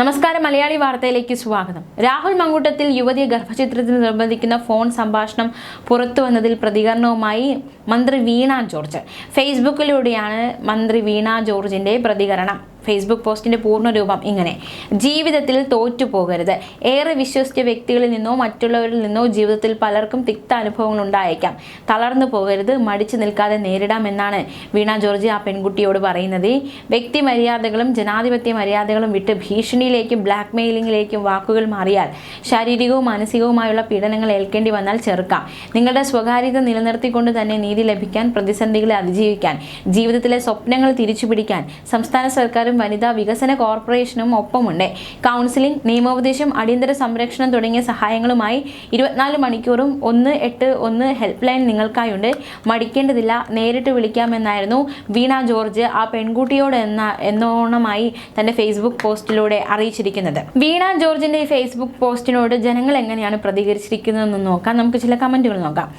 നമസ്കാരം മലയാളി വാർത്തയിലേക്ക് സ്വാഗതം. രാഹുൽ മങ്കൂട്ടത്തിൽ യുവതിയെ ഗർഭചിത്രത്തിന് നിർബന്ധിക്കുന്ന ഫോൺ സംഭാഷണം പുറത്തു വന്നതിൽ പ്രതികരണവുമായി മന്ത്രി വീണ ജോർജ്. ഫേസ്ബുക്കിലൂടെയാണ് മന്ത്രി വീണ ജോർജിന്റെ പ്രതികരണം. ഫേസ്ബുക്ക് പോസ്റ്റിന്റെ പൂർണരൂപം ഇങ്ങനെ. ജീവിതത്തിൽ തോറ്റുപോകരുത്. ഏറെ വിശ്വസിച്ച വ്യക്തികളിൽ നിന്നോ മറ്റുള്ളവരിൽ നിന്നോ ജീവിതത്തിൽ പലർക്കും തിക്ത അനുഭവങ്ങൾ ഉണ്ടായേക്കാം. തളർന്നു പോകരുത് മടിച്ചു നിൽക്കാതെ നേരിടാമെന്നാണ് വീണ ജോർജ് ആ പെൺകുട്ടിയോട് പറയുന്നത്. വ്യക്തി മര്യാദകളും ജനാധിപത്യ മര്യാദകളും വിട്ട് ഭീഷണിയിലേക്കും ബ്ലാക്ക് മെയിലിംഗിലേക്കും വാക്കുകൾ മാറിയാൽ ശാരീരികവും മാനസികവുമായുള്ള പീഡനങ്ങൾ ഏൽക്കേണ്ടി വന്നാൽ ചെറുക്കാം. നിങ്ങളുടെ സ്വകാര്യത നിലനിർത്തിക്കൊണ്ട് തന്നെ നീതി ലഭിക്കാൻ പ്രതിസന്ധികളെ അതിജീവിക്കാൻ ജീവിതത്തിലെ സ്വപ്നങ്ങൾ തിരിച്ചുപിടിക്കാൻ സംസ്ഥാന സർക്കാരും വനിതാ വികസന കോർപ്പറേഷനും ഒപ്പമുണ്ട്. കൗൺസിലിംഗ് നിയമോപദേശം അടിയന്തര സംരക്ഷണം തുടങ്ങിയ സഹായങ്ങളുമായി ഇരുപത്തിനാല് മണിക്കൂറും ഒന്ന് എട്ട് ഒന്ന് ഹെൽപ്പ് ലൈൻ നിങ്ങൾക്കായുണ്ട്. മടിക്കേണ്ടതില്ല നേരിട്ട് വിളിക്കാമെന്നായിരുന്നു വീണ ജോർജ് ആ പെൺകുട്ടിയോട് എന്ന എന്നോണമായി തന്റെ ഫേസ്ബുക്ക് പോസ്റ്റിലൂടെ അറിയിച്ചിരിക്കുന്നത്. വീണ ജോർജിന്റെ ഈ ഫേസ്ബുക്ക് പോസ്റ്റിനോട് ജനങ്ങൾ എങ്ങനെയാണ് പ്രതികരിച്ചിരിക്കുന്നതെന്ന് നോക്കാം. നമുക്ക് ചില കമന്റുകൾ നോക്കാം.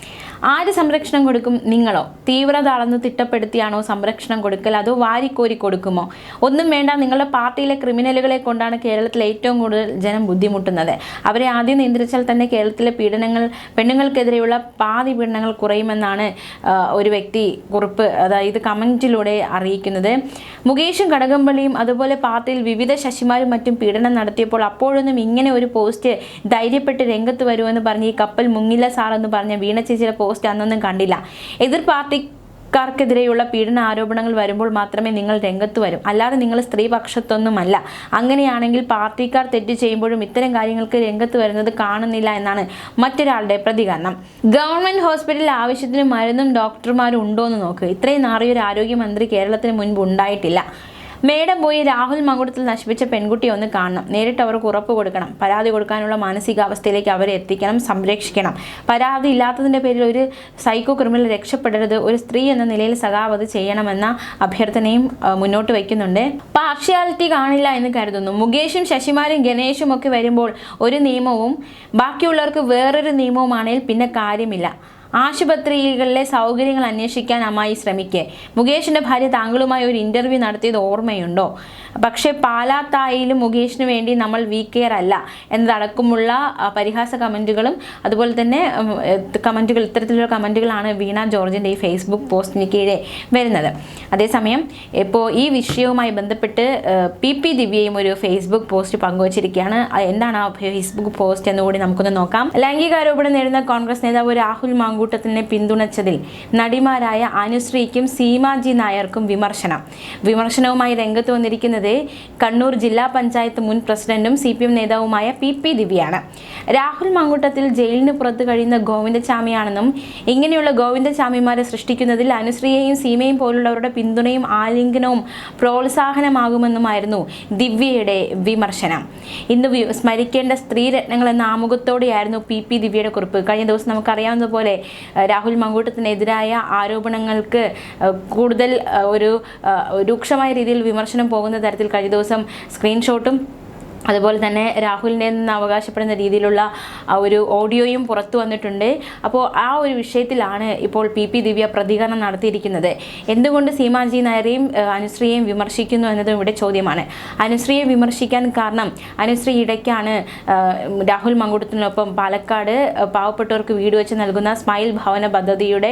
ആര് സംരക്ഷണം കൊടുക്കും? നിങ്ങളോ? തീവ്രത അളന്ന് തിട്ടപ്പെടുത്തിയാണോ സംരക്ഷണം കൊടുക്കൽ? അതോ വാരിക്കോരി കൊടുക്കുമോ? ഒന്നും വേണ്ട. നിങ്ങളുടെ പാർട്ടിയിലെ ക്രിമിനലുകളെ കൊണ്ടാണ് കേരളത്തിൽ ഏറ്റവും കൂടുതൽ ജനം ബുദ്ധിമുട്ടുന്നത്. അവരെ ആദ്യം നിയന്ത്രിച്ചാൽ തന്നെ കേരളത്തിലെ പീഡനങ്ങൾ പെണ്ണുങ്ങൾക്കെതിരെയുള്ള പാതി പീഡനങ്ങൾ കുറയുമെന്നാണ് ഒരു വ്യക്തി കുറിപ്പ് അതായത് കമന്റിലൂടെ അറിയിക്കുന്നത്. മുകേഷും കടകംപള്ളിയും അതുപോലെ പാർട്ടിയിൽ വിവിധ ശശിമാരും മറ്റും പീഡനം നടത്തിയപ്പോൾ അപ്പോഴൊന്നും ഇങ്ങനെ ഒരു പോസ്റ്റ് ധൈര്യപ്പെട്ട് രംഗത്ത് വരുമെന്ന് പറഞ്ഞ് ഈ കപ്പൽ മുങ്ങില്ല സാർ എന്ന് പറഞ്ഞ വീണ ചേച്ചിയുടെ പോസ്റ്റ് അന്നൊന്നും കണ്ടില്ല. എതിർ പാർട്ടിക്കാർക്കെതിരെയുള്ള പീഡന ആരോപണങ്ങൾ വരുമ്പോൾ മാത്രമേ നിങ്ങൾ രംഗത്ത് വരും. അല്ലാതെ നിങ്ങൾ സ്ത്രീപക്ഷത്തൊന്നുമല്ല അങ്ങനെയാണെങ്കിൽ പാർട്ടിക്കാർ തെറ്റ് ചെയ്യുമ്പോഴും ഇത്തരം കാര്യങ്ങൾക്ക് രംഗത്ത് വരുന്നത് കാണുന്നില്ല എന്നാണ് മറ്റൊരാളുടെ പ്രതികരണം. ഗവൺമെന്റ് ഹോസ്പിറ്റലിൽ ആവശ്യത്തിന് മരുന്നും ഡോക്ടർമാരും ഉണ്ടോ എന്ന് നോക്ക്. ഇത്രയും നാറിയൊരു ആരോഗ്യമന്ത്രി കേരളത്തിന് മുൻപ് ഉണ്ടായിട്ടില്ല. മേഡം പോയി രാഹുൽ മകുടത്തിൽ നശിപ്പിച്ച പെൺകുട്ടിയെ ഒന്ന് കാണണം. നേരിട്ട് അവർക്ക് ഉറപ്പ് കൊടുക്കണം. പരാതി കൊടുക്കാനുള്ള മാനസികാവസ്ഥയിലേക്ക് അവരെ എത്തിക്കണം സംരക്ഷിക്കണം. പരാതി ഇല്ലാത്തതിന്റെ പേരിൽ ഒരു സൈക്കോ ക്രിമിനൽ രക്ഷപ്പെടരുത് ഒരു സ്ത്രീ എന്ന നിലയിൽ സഖാവ് അത് ചെയ്യണമെന്ന അഭ്യർത്ഥനയും മുന്നോട്ട് വയ്ക്കുന്നുണ്ട്. പാർഷ്യാലിറ്റി കാണില്ല എന്ന് കരുതുന്നു. മുകേഷും ശശിമാരും ഗണേഷും ഒക്കെ വരുമ്പോൾ ഒരു നിയമവും ബാക്കിയുള്ളവർക്ക് വേറൊരു നിയമവുമാണെങ്കിൽ പിന്നെ കാര്യമില്ല. ആശുപത്രികളിലെ സൗകര്യങ്ങൾ അന്വേഷിക്കാൻ അമ്മായി ശ്രമിക്കെ. മുകേഷിന്റെ ഭാര്യ താങ്കളുമായി ഒരു ഇന്റർവ്യൂ നടത്തിയത് ഓർമ്മയുണ്ടോ? പക്ഷേ പാലാത്തായിലും മുകേഷിന് വേണ്ടി നമ്മൾ വി കെയർ അല്ല എന്നതടക്കമുള്ള പരിഹാസ കമന്റുകളും അതുപോലെ തന്നെ കമന്റുകൾ ഇത്തരത്തിലുള്ള കമന്റുകളാണ് വീണ ജോർജിന്റെ ഈ ഫേസ്ബുക്ക് പോസ്റ്റിന് കീഴെ വരുന്നത്. അതേസമയം ഇപ്പോൾ ഈ വിഷയവുമായി ബന്ധപ്പെട്ട് പി പി ദിവ്യയും ഒരു ഫേസ്ബുക്ക് പോസ്റ്റ് പങ്കുവച്ചിരിക്കുകയാണ് എന്താണ് ആ ഫേസ്ബുക്ക് പോസ്റ്റ് എന്നുകൂടി നമുക്കൊന്ന് നോക്കാം. ലൈംഗികാരോപണം നേരിടുന്ന കോൺഗ്രസ് നേതാവ് രാഹുൽ മാങ്കൂട്ടത്തിനെ പിന്തുണച്ചതിൽ നടിമാരായ അനുശ്രീക്കും സീമാജി നായർക്കും വിമർശനം. വിമർശനവുമായി രംഗത്ത് വന്നിരിക്കുന്നത് കണ്ണൂർ ജില്ലാ പഞ്ചായത്ത് മുൻ പ്രസിഡന്റും സി നേതാവുമായ പി പി ദിവ്യാണ് രാഹുൽ മാങ്കൂട്ടത്തിൽ ജയിലിന് പുറത്ത് കഴിയുന്ന ഗോവിന്ദചാമിയാണെന്നും ഇങ്ങനെയുള്ള ഗോവിന്ദചാമിമാരെ സൃഷ്ടിക്കുന്നതിൽ അനുശ്രീയെയും സീമയും പോലുള്ളവരുടെ പിന്തുണയും ആലിംഗനവും പ്രോത്സാഹനമാകുമെന്നുമായിരുന്നു ദിവ്യയുടെ വിമർശനം. ഇന്ന് സ്മരിക്കേണ്ട സ്ത്രീരത്നങ്ങൾ എന്ന ആമുഖത്തോടെയായിരുന്നു പി പി ദിവ്യയുടെ കുറിപ്പ്. കഴിഞ്ഞ ദിവസം നമുക്കറിയാവുന്ന പോലെ ഏഹ്, രാഹുൽ മങ്കൂട്ടത്തിനെതിരായ ആരോപണങ്ങൾക്ക് കൂടുതൽ ഒരു രൂക്ഷമായ രീതിയിൽ വിമർശനം പോകുന്ന തരത്തിൽ കഴിഞ്ഞ ദിവസം സ്ക്രീൻഷോട്ടും അതുപോലെ തന്നെ രാഹുലിനെ നിന്ന് അവകാശപ്പെടുന്ന രീതിയിലുള്ള ഒരു ഓഡിയോയും പുറത്തു വന്നിട്ടുണ്ട്. അപ്പോൾ ആ ഒരു വിഷയത്തിലാണ് ഇപ്പോൾ പി പി ദിവ്യ പ്രതികരണം നടത്തിയിരിക്കുന്നത്. എന്തുകൊണ്ട് സീമാജി നായരെയും അനുശ്രീയെയും വിമർശിക്കുന്നു എന്നതും ഇവിടെ ചോദ്യമാണ്. അനുശ്രീയെ വിമർശിക്കാൻ കാരണം അനുശ്രീ ഇടയ്ക്കാണ് രാഹുൽ മങ്കുടത്തിനൊപ്പം പാലക്കാട് പാവപ്പെട്ടവർക്ക് വീട് വെച്ച് നൽകുന്ന സ്മൈൽ ഭവന പദ്ധതിയുടെ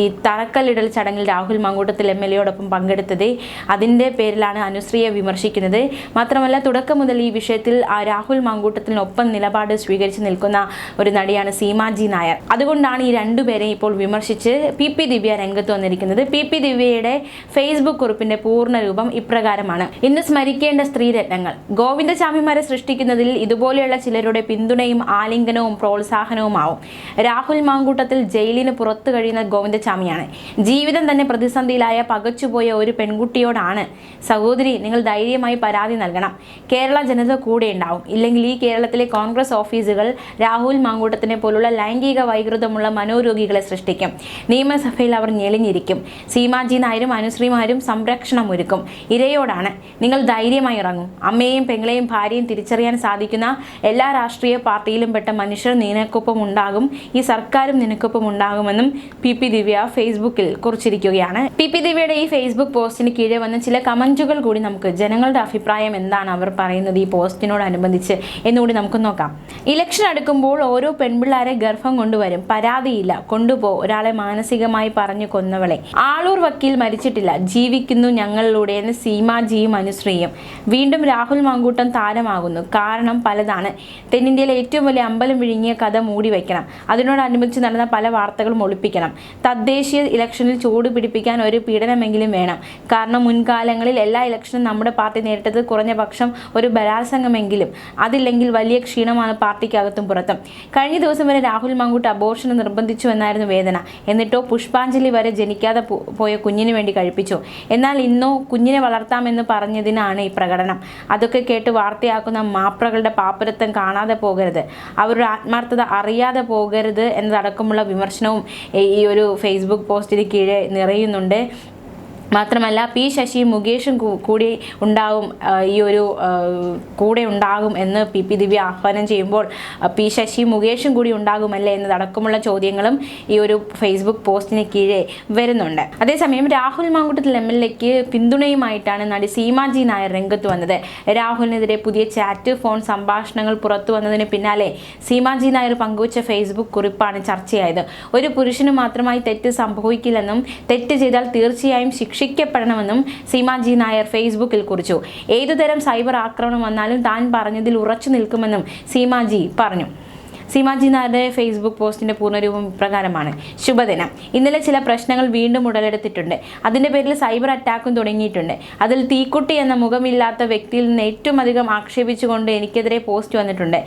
ഈ തറക്കല്ലിടൽ ചടങ്ങിൽ രാഹുൽ മങ്കൂട്ടത്തിൽ എം എൽ എയോടൊപ്പം പങ്കെടുത്തത് അതിന്റെ പേരിലാണ് അനുശ്രീയെ വിമർശിക്കുന്നത്. മാത്രമല്ല തുടക്കം മുതൽ ഈ വിഷയത്തിൽ ആ രാഹുൽ മങ്കൂട്ടത്തിനൊപ്പം നിലപാട് സ്വീകരിച്ച് നിൽക്കുന്ന ഒരു നടിയാണ് സീമാജി നായർ. അതുകൊണ്ടാണ് ഈ രണ്ടുപേരെയും ഇപ്പോൾ വിമർശിച്ച് പി പി ദിവ്യ രംഗത്ത് വന്നിരിക്കുന്നത്. പി പി ദിവ്യയുടെ ഫേസ്ബുക്ക് കുറിപ്പിന്റെ പൂർണ രൂപം ഇപ്രകാരമാണ്. ഇന്ന് സ്മരിക്കേണ്ട സ്ത്രീരത്നങ്ങൾ. ഗോവിന്ദസ്വാമിമാരെ സൃഷ്ടിക്കുന്നതിൽ ഇതുപോലെയുള്ള ചിലരുടെ പിന്തുണയും ആലിംഗനവും പ്രോത്സാഹനവുമാവും. രാഹുൽ മാങ്കൂട്ടത്തിൽ ജയിലിന് പുറത്തു കഴിയുന്ന ഗോവിന്ദസ്വാമിയാണ്. ജീവിതം തന്നെ പ്രതിസന്ധിയിലായ പകച്ചുപോയ ഒരു പെൺകുട്ടിയോടാണ്. സഹോദരി നിങ്ങൾ ധൈര്യമായി പരാതി നൽകണം. കേരള ജനത കൂടെ ഉണ്ടാവും. ഇല്ലെങ്കിൽ ഈ കേരളത്തിലെ കോൺഗ്രസ് ഓഫീസുകൾ രാഹുൽ മാങ്കൂട്ടത്തിനെ പോലുള്ള ലൈംഗിക വൈകൃതമുള്ള മനോരോഗികളെ സൃഷ്ടിക്കും. നിയമസഭയിൽ അവർ ഞെളിഞ്ഞിരിക്കും. സീമാജി നായരും അനുശ്രീമാരും സംരക്ഷണം ഒരുക്കും ഇരയോടാണ്. നിങ്ങൾ ധൈര്യമായി ഇറങ്ങും. അമ്മയെയും പെങ്ങളെയും ഭാര്യയും തിരിച്ചറിയാൻ സാധിക്കുന്ന എല്ലാ രാഷ്ട്രീയ പാർട്ടിയിലും പെട്ട മനുഷ്യർ നിനക്കൊപ്പം ഉണ്ടാകും. ഈ സർക്കാരും നിനക്കൊപ്പം ഉണ്ടാകുമെന്നും പി പി ദിവ്യ ഫേസ്ബുക്കിൽ കുറിച്ചിരിക്കുകയാണ്. പി പി ദിവ്യയുടെ ഈ ഫേസ്ബുക്ക് പോസ്റ്റിന് കീഴെ വന്ന ചില കമന്റുകൾ കൂടി നമുക്ക് ജനങ്ങളുടെ അഭിപ്രായം എന്താണ് അവർ പറയുന്നത്? വന്നത് ഈ പോസ്റ്റിനോടനുബന്ധിച്ച്. എന്നുകൂടി നമുക്ക് നോക്കാം. ഇലക്ഷൻ അടുക്കുമ്പോൾ ഓരോ പെൺപിള്ളാരെ ഗർഭം കൊണ്ടുവരും. പരാതിയില്ല. കൊണ്ടുപോ. ഒരാളെ മാനസികമായി പറഞ്ഞു കൊന്നവളെ. ആളൂർ വക്കീൽ മരിച്ചിട്ടില്ല. ജീവിക്കുന്നു ഞങ്ങളിലൂടെ എന്ന് സീമാജിയും അനുശ്രീയും. വീണ്ടും രാഹുൽ മാങ്കൂട്ടം താരമാകുന്നു. കാരണം പലതാണ്. തെന്നിന്ത്യയിലെ ഏറ്റവും വലിയ അമ്പലം വിഴുങ്ങിയ കഥ മൂടി വയ്ക്കണം അതിനോടനുബന്ധിച്ച് നടന്ന പല വാർത്തകളും ഒളിപ്പിക്കണം. തദ്ദേശീയ ഇലക്ഷനിൽ ചൂട് പിടിപ്പിക്കാൻ ഒരു പീഡനമെങ്കിലും വേണം. കാരണം മുൻകാലങ്ങളിൽ എല്ലാ ഇലക്ഷനും നമ്മുടെ പാർട്ടി നേരിട്ടത് കുറഞ്ഞ പക്ഷം ഒരു ബലാത്സംഗമെങ്കിലും അതില്ലെങ്കിൽ വലിയ ക്ഷീണമാണ് പാർട്ടിക്കകത്തും പുറത്തും. കഴിഞ്ഞ ദിവസം വരെ രാഹുൽ മാങ്കൂട്ട് അബോർഷന് നിർബന്ധിച്ചു എന്നായിരുന്നു വേദന. എന്നിട്ടോ പുഷ്പാഞ്ജലി വരെ ജനിക്കാതെ പോയ കുഞ്ഞിന് വേണ്ടി കഴിപ്പിച്ചു. എന്നാൽ ഇന്നോ കുഞ്ഞിനെ വളർത്താമെന്ന് പറഞ്ഞതിനാണ് ഈ പ്രകടനം. അതൊക്കെ കേട്ട് വാർത്തയാക്കുന്ന മാപ്രകളുടെ പാപ്പരത്വം കാണാതെ പോകരുത്. അവരുടെ ആത്മാർത്ഥത അറിയാതെ പോകരുത് എന്നതടക്കമുള്ള വിമർശനവും ഈ ഒരു ഫേസ്ബുക്ക് പോസ്റ്റിന് കീഴെ നിറയുന്നുണ്ട്. മാത്രമല്ല പി ശശിയും മുകേഷും കൂടി ഉണ്ടാവും ഈ ഒരു കൂടെ ഉണ്ടാകും എന്ന് പി പി ദിവ്യ ആഹ്വാനം ചെയ്യുമ്പോൾ പി ശശിയും മുകേഷും കൂടി ഉണ്ടാകുമല്ലേ എന്നതടക്കമുള്ള ചോദ്യങ്ങളും ഈ ഒരു ഫേസ്ബുക്ക് പോസ്റ്റിന് കീഴെ വരുന്നുണ്ട്. അതേസമയം രാഹുൽ മാങ്കുട്ടത്തിൽ എം എൽ എക്ക് പിന്തുണയുമായിട്ടാണ് നടി സീമാജി നായർ രംഗത്ത് വന്നത്. രാഹുലിനെതിരെ പുതിയ ചാറ്റ് ഫോൺ സംഭാഷണങ്ങൾ പുറത്തു വന്നതിന് പിന്നാലെ സീമാജി നായർ പങ്കുവച്ച ഫേസ്ബുക്ക് കുറിപ്പാണ് ചർച്ചയായത്. ഒരു പുരുഷന് മാത്രമായി തെറ്റ് സംഭവിക്കില്ലെന്നും തെറ്റ് ചെയ്താൽ തീർച്ചയായും ശിക്ഷിക്കപ്പെടണമെന്നും സീമാജി നായർ ഫേസ്ബുക്കിൽ കുറിച്ചു. ഏതുതരം സൈബർ ആക്രമണം വന്നാലും താൻ പറഞ്ഞതിൽ ഉറച്ചു നിൽക്കുമെന്നും സീമാജി പറഞ്ഞു. സീമാജി നായരുടെ ഫേസ്ബുക്ക് പോസ്റ്റിന്റെ പൂർണരൂപം ഇപ്രകാരമാണ്. ശുഭദിനം. ഇന്നലെ ചില പ്രശ്നങ്ങൾ വീണ്ടും ഉടലെടുത്തിട്ടുണ്ട്. അതിന്റെ പേരിൽ സൈബർ അറ്റാക്കും തുടങ്ങിയിട്ടുണ്ട്. അതിൽ തീക്കുട്ടി എന്ന മുഖമില്ലാത്ത വ്യക്തിയിൽ നിന്ന് ഏറ്റവും അധികം ആക്ഷേപിച്ചുകൊണ്ട് എനിക്കെതിരെ പോസ്റ്റ് വന്നിട്ടുണ്ട്.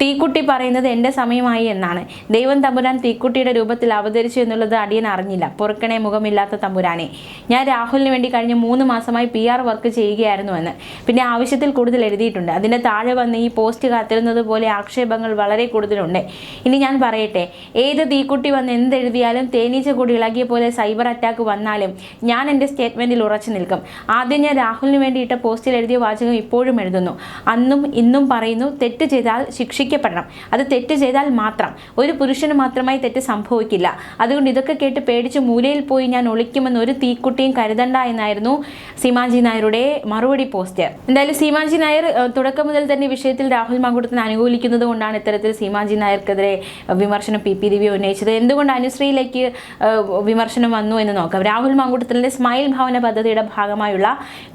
തീക്കുട്ടി പറയുന്നത് എന്റെ സമയമായി എന്നാണ്. ദൈവം തമ്പുരാൻ തീക്കുട്ടിയുടെ രൂപത്തിൽ അവതരിച്ചു എന്നുള്ളത് അടിയൻ അറിഞ്ഞില്ല. പൊറുക്കണേ മുഖമില്ലാത്ത തമ്പുരാനെ. ഞാൻ രാഹുലിന് വേണ്ടി കഴിഞ്ഞ മൂന്ന് മാസമായി പി ആർ വർക്ക് ചെയ്യുകയായിരുന്നു എന്ന്. പിന്നെ ആവശ്യത്തിൽ കൂടുതൽ എഴുതിയിട്ടുണ്ട്. അതിന്റെ താഴെ വന്ന് ഈ പോസ്റ്റ് കാത്തിരുന്നത് പോലെ ആക്ഷേപങ്ങൾ വളരെ കൂടുതലുണ്ട്. ഇനി ഞാൻ പറയട്ടെ. ഏത് തീക്കുട്ടി വന്ന് എന്തെഴുതിയാലും തേനീച്ച കൂടി ഇളകിയ പോലെ സൈബർ അറ്റാക്ക് വന്നാലും ഞാൻ എന്റെ സ്റ്റേറ്റ്മെന്റിൽ ഉറച്ചു നിൽക്കും. ആദ്യം ഞാൻ രാഹുലിന് വേണ്ടി ഇട്ട പോസ്റ്റിൽ എഴുതിയ വാചകം ഇപ്പോഴും എഴുതുന്നു. അന്നും ഇന്നും പറയുന്നു തെറ്റ് ചെയ്താൽ ശിക്ഷിക്കപ്പെടണം അത് തെറ്റ് ചെയ്താൽ മാത്രം. ഒരു പുരുഷന് മാത്രമായി തെറ്റ് സംഭവിക്കില്ല. അതുകൊണ്ട് ഇതൊക്കെ കേട്ട് പേടിച്ച് മൂലയിൽ പോയി ഞാൻ ഒളിക്കുമെന്ന് ഒരു തീക്കുട്ടിയും കരുതണ്ട എന്നായിരുന്നു സീമാജി നായരുടെ മറുപടി പോസ്റ്റ്. എന്തായാലും സീമാജി നായർ തുടക്കം മുതൽ തന്നെ വിഷയത്തിൽ രാഹുൽ മാങ്കുടത്തിന് അനുകൂലിക്കുന്നത് കൊണ്ടാണ് ഇത്തരത്തിൽ സീമാജി നായർക്കെതിരെ വിമർശനം പി പി ദിവ്യ ഉന്നയിച്ചത്. എന്തുകൊണ്ട് അനുശ്രീയിലേക്ക് വിമർശനം വന്നു എന്ന് നോക്കാം. രാഹുൽ മാങ്കൂട്ടത്തിന്റെ സ്മൈൽ ഭവന പദ്ധതിയുടെ ഭാഗമായുള്ള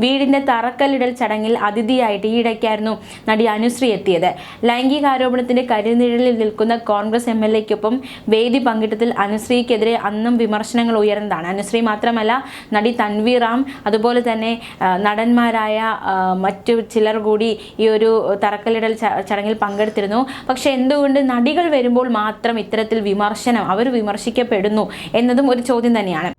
വീടിന്റെ തറക്കല്ലിടൽ ചടങ്ങിൽ അതിഥിയായിട്ട് ഈയിടയ്ക്കായിരുന്നു നടി അനുശ്രീ എത്തിയത്. ലൈംഗിക ആരോപണത്തിന്റെ കരിനിഴലിൽ നിൽക്കുന്ന കോൺഗ്രസ് എം എൽ എക്കൊപ്പം വേദി പങ്കിട്ടതിൽ അനുശ്രീക്കെതിരെ അന്നും വിമർശനങ്ങൾ ഉയർന്നതാണ്. അനുശ്രീ മാത്രമല്ല നടി തൻവീർ റാം അതുപോലെ തന്നെ നടന്മാരായ മറ്റു ചിലർ കൂടി ഈ ഒരു തറക്കല്ലിടൽ ചടങ്ങിൽ പങ്കെടുത്തിരുന്നു. പക്ഷെ എന്തുകൊണ്ട് നടികൾ വരുമ്പോൾ മാത്രം ഇത്തരത്തിൽ വിമർശനം അവർ വിമർശിക്കപ്പെടുന്നു എന്നതും ഒരു ചോദ്യം തന്നെയാണ്.